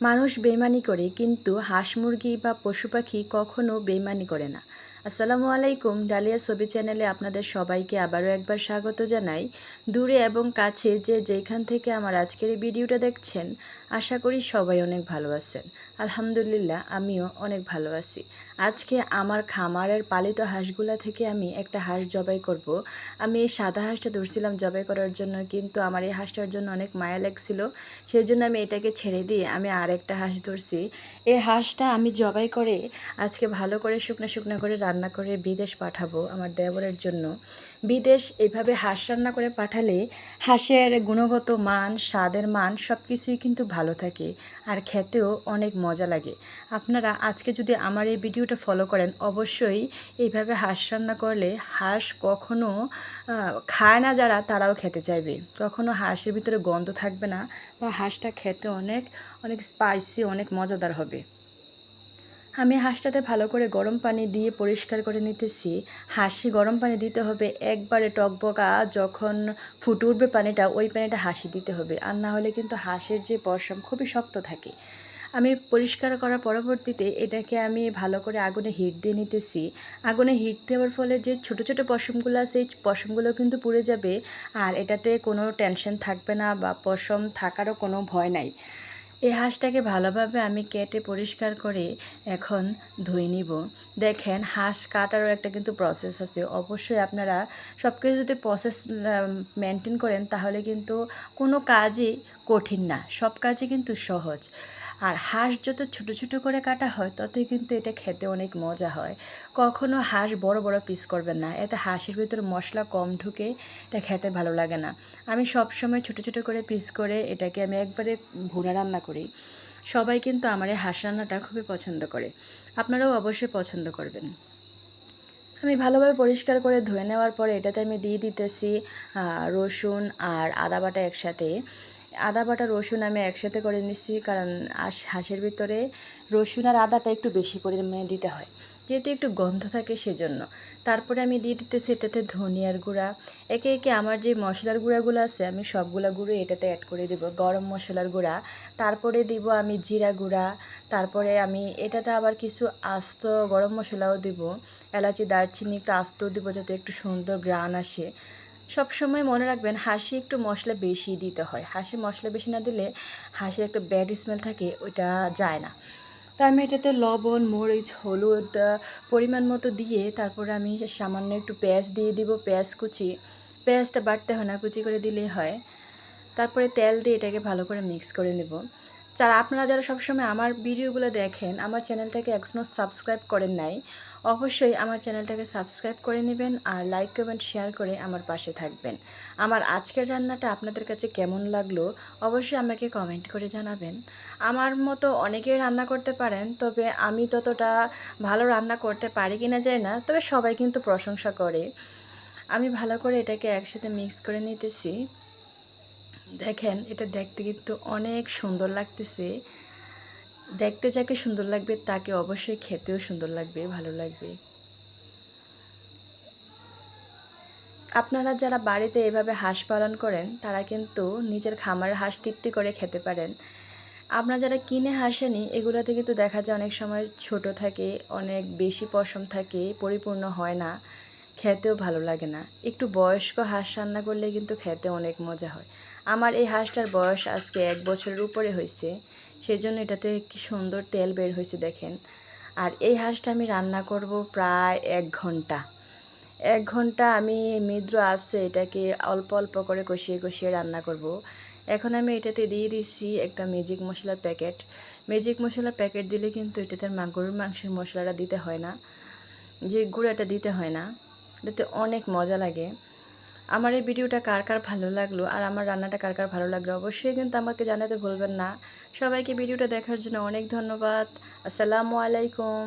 মানুষ বেমানি করে, কিন্তু হাঁস মুরগি বা পশু পাখি কখনো বেমানি করে না। আসসালামু আলাইকুম, ডালিয়া ছবি চ্যানেলে আপনাদের সবাইকে আবারও একবার স্বাগত জানাই। দূরে এবং কাছে যে যেখান থেকে আমার আজকের এই ভিডিওটা দেখছেন আশা করি সবাই অনেক ভালো আছেন। আলহামদুলিল্লাহ, আমিও অনেক ভালো আছি। আজকে আমার খামারের পালিত হাঁসগুলা থেকে আমি একটা হাঁস জবাই করব। আমি এই সাদা হাঁসটা ধরছিলাম জবাই করার জন্য, কিন্তু আমার এই হাঁসটার জন্য অনেক মায়া লাগছিল। সেই জন্য আমি এটাকে ছেড়ে দিয়ে আমি আর একটা হাঁস ধরছি। এই হাঁসটা আমি জবাই করে আজকে ভালো করে শুকনো শুকনো করে রান্না করে বিদেশ পাঠাবো আমার দেবরের জন্য। বিদেশ এভাবে হাঁস রান্না করে পাঠালে হাঁসের গুণগত মান, স্বাদের মান সব কিছুই কিন্তু ভালো থাকে আর খেতেও অনেক মজা লাগে। আপনারা আজকে যদি আমার এই ভিডিওটা ফলো করেন, অবশ্যই এইভাবে হাঁস রান্না করলে হাঁস কখনো খায় না যারা, তারাও খেতে চাইবে। কখনো হাঁসের ভিতরে গন্ধ থাকবে না বা হাঁসটা খেতে অনেক অনেক স্পাইসি অনেক মজাদার হবে। আমি হাঁসটাতে ভালো করে গরম পানি দিয়ে পরিষ্কার করে নিতেছি। হাঁসি গরম পানি দিতে হবে, একবারে টকবকা যখন ফুটে উঠবে পানিটা, ওই পানিটা হাসি দিতে হবে। আর না হলে কিন্তু হাঁসের যে পশম খুবই শক্ত থাকে। আমি পরিষ্কার করার পরবর্তীতে এটাকে আমি ভালো করে আগুনে হিট দিয়ে নিতেছি। আগুনে হিট দেওয়ার ফলে যে ছোট ছোট পশমগুলো আছে, এই পশমগুলো কিন্তু পুড়ে যাবে। আর এটাতে কোনো টেনশন থাকবে না বা পশম থাকারও কোনো ভয় নাই। এই হাঁসটাকে ভালোভাবে আমি কেটে পরিষ্কার করে এখন ধুয়ে নিব। দেখেন, হাঁস কাটারও একটা কিন্তু প্রসেস আছে। অবশ্যই আপনারা সব কিছু যদি প্রসেস মেনটেন করেন, তাহলে কিন্তু কোনো কাজই কঠিন না। সব কাজই কিন্তু সহজ। আর হাঁস যত ছোট ছোট করে কাটা হয়, ততই কিন্তু এটা খেতে অনেক মজা হয়। কখনো হাঁস বড় বড় পিস করবেন না, এতে হাঁসের ভিতরে মশলা কম ঢুকে এটা খেতে ভালো লাগে না। আমি সব সময় ছোট ছোট করে পিস করে এটাকে আমি একবারে ভুনা রান্না করি। সবাই কিন্তু আমার এই হাঁস রান্নাটা খুবই পছন্দ করে। আপনারাও অবশ্যই পছন্দ করবেন। আমি ভালোভাবে পরিষ্কার করে ধুয়ে নেওয়ার পরে এটাতে আমি দিয়ে দিতেছি রসুন আর আদা বাটা একসাথে। আদা, বাটা, রসুন আমি একসাথে করে নিচ্ছি, কারণ হাঁস- হাঁসের ভিতরে রসুন আর আদাটা একটু বেশি পরিমাণে দিতে হয়, যেহেতু একটু গন্ধ থাকে সেজন্য। তারপরে আমি দিয়ে দিতেছি এটাতে ধনিয়ার গুঁড়া। একে একে আমার যে মশলার গুঁড়াগুলো আছে, আমি সবগুলা গুঁড়ো এটাতে অ্যাড করে দেব, গরম মশলার গুঁড়া। তারপরে দিব আমি জিরা গুঁড়া, তারপরে আমি এটাতে আবার কিছু আস্ত গরম মশলাও দিব, এলাচি, দারচিনি, একটু আস্ত দিব যাতে একটু সুন্দর গ্রান আসে। সব সময় মনে রাখবেন, হাসি একটু মশলা বেশি দিতে হয়। হাসি মশলা বেশি না দিলে হাসির একটা ব্যাড স্মেল থাকে, ওইটা যায় না। তো আমি এটাতে লবণ, মরিচ, হলুদ পরিমাণ মতো দিয়ে তারপরে আমি সামান্য একটু পেঁয়াজ দিয়ে দিব, পেঁয়াজ কুচি। পেঁয়াজটা বাটতে হয় না, কুচি করে দিলেই হয়। তারপরে তেল দিয়ে এটাকে ভালো করে মিক্স করে নেব। যারা আপনারা যারা সবসময় আমার ভিডিওগুলো দেখেন, আমার চ্যানেলটাকে এখনও সাবস্ক্রাইব করেন নাই, অবশ্যই আমার চ্যানেলটাকে সাবস্ক্রাইব করে নেবেন আর লাইক, কমেন্ট, শেয়ার করে আমার পাশে থাকবেন। আমার আজকের রান্নাটা আপনাদের কাছে কেমন লাগল অবশ্যই আমাকে কমেন্ট করে জানাবেন। আমার মতো অনেকেই রান্না করতে পারেন, তবে আমি ততটা ভালো রান্না করতে পারি কিনা যায় না, তবে সবাই কিন্তু প্রশংসা করে। আমি ভালো করে এটাকে একসাথে মিক্স করে নিতেছি। দেখেন, এটা দেখতে কিন্তু অনেক সুন্দর লাগতেছে। দেখতে যাকে সুন্দর লাগবে, তাকে অবশ্যই খেতেও সুন্দর লাগবে, ভালো লাগবে। আপনারা যারা বাড়িতে এভাবে হাঁস পালন করেন, তারা কিন্তু নিজের খামারের হাঁস তৃপ্তি করে খেতে পারেন। আমরা যারা কিনে হাঁস আনি, এগুলোতে কিন্তু দেখা যায় অনেক সময় ছোট থাকে, অনেক বেশি পশম থাকে, পরিপূর্ণ হয় না। খেতেও ভালো লাগে না। একটু বয়স্ক হাঁস রান্না করলে কিন্তু খেতে অনেক মজা হয়। আমার এই হাঁসটার বয়স আজকে এক বছরের উপরে হয়েছে সেই জন্য এটাতে কি সুন্দর তেল বের হয়েছে দেখেন। আর এই হাঁসটা আমি রান্না করব প্রায় এক ঘণ্টা। এক ঘণ্টা আমি মিদ্র আছে এটাকে অল্প অল্প করে কষিয়ে কষিয়ে রান্না করব। এখন আমি এটাতে দিয়ে দিচ্ছি একটা ম্যাজিক মশলার প্যাকেট ম্যাজিক মশলার প্যাকেট দিলে কিন্তু এটাতে গরুর মাংসের মশলাটা দিতে হয় না। যে গুঁড়াটা দিতে হয় না। এটাতে অনেক মজা লাগে। আমার এই ভিডিওটা কার কার ভালো লাগল আর আমার রান্নাটা কার কার ভালো লাগল অবশ্যই কিন্তু আমাকে জানাতে ভুলবেন না। সবাইকে ভিডিওটা দেখার জন্য অনেক ধন্যবাদ। আসসালামু আলাইকুম।